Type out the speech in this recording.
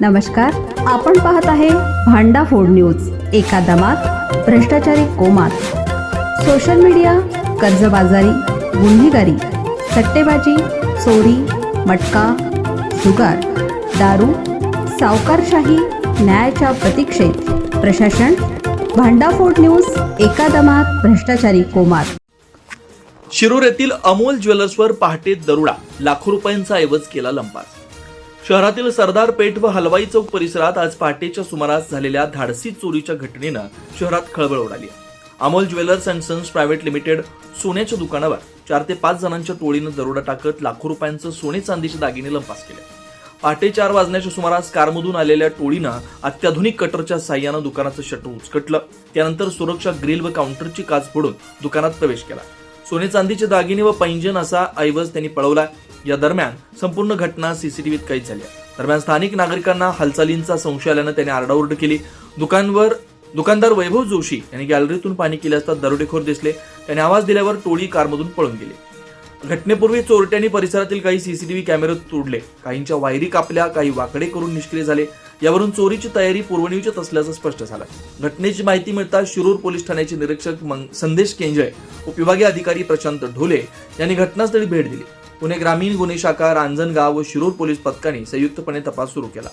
नमस्कार आपण पाहत आहे भांडा फोड न्यूज एका दमात भ्रष्टाचारी कोमात. सोशल मीडिया कर्जबाजारी गुन्हेगारी सट्टेबाजी चोरी मटका जुगार दारू सावकारशाही न्यायाच्या प्रतीक्षेत. प्रशासन भांडाफोड न्यूज एका दमात भ्रष्टाचारी कोमात. शिरूर येथील अमोल ज्वेलर्सवर पहाटे दरोडा लाखो रुपयांचा ऐवज केला लंपास शहरातील सरदार पेठ व हलवाई चौक परिसरात आज पहाटेच्या सुमारास झालेल्या धाडसी चोरीच्या घटनेनं शहरात खळबळ उडाली. Amol jewellers and sons private limited सोन्याच्या दुकानावर चार ते पाच जणांच्या टोळीनं दरोडा टाकत लाखो रुपयांचं सोने चांदीचे दागिने लंपास केले. पहाटे चार वाजण्याच्या सुमारास कारमधून आलेल्या टोळीनं अत्याधुनिक कटरच्या साह्यानं दुकानाचं शटर उचकटलं. त्यानंतर सुरक्षा ग्रिल व काउंटरची काच फोडून दुकानात प्रवेश केला. सोने चांदीचे दागिने व पैंजन असा ऐवज त्यांनी पळवला. या दरम्यान संपूर्ण घटना सीसीटीव्हीत कैद झाली दरम्यान स्थानिक नागरिकांना हालचालींचा संशय आल्यानं त्याने आरडाओरड केली. दुकानवर दुकानदार वैभव जोशी यांनी गॅलरीतून पाणी केले असता दरोडेखोर दिसले. त्यांनी आवाज दिल्यावर टोळी कारमधून पळून गेली. घटनेपूर्वी चोरट्यांनी परिसरातील काही सीसीटीव्ही कॅमेरे तोडले. काहींच्या वायरी कापल्या काही वाकडे करून निष्क्रिय झाले. यावरून चोरीची तयारी पूर्वनियोजित असल्याचं स्पष्ट झालं. घटनेची माहिती मिळताच शिरूर पोलीस ठाण्याचे निरीक्षक संदेश केंजय उपविभागीय अधिकारी प्रशांत ढोले यांनी घटनास्थळी भेट दिली. पुणे ग्रामीण गुन्हे शाखा रांजणगाव व शिरूर पोलीस पथकाने संयुक्तपणे तपास सुरू केला.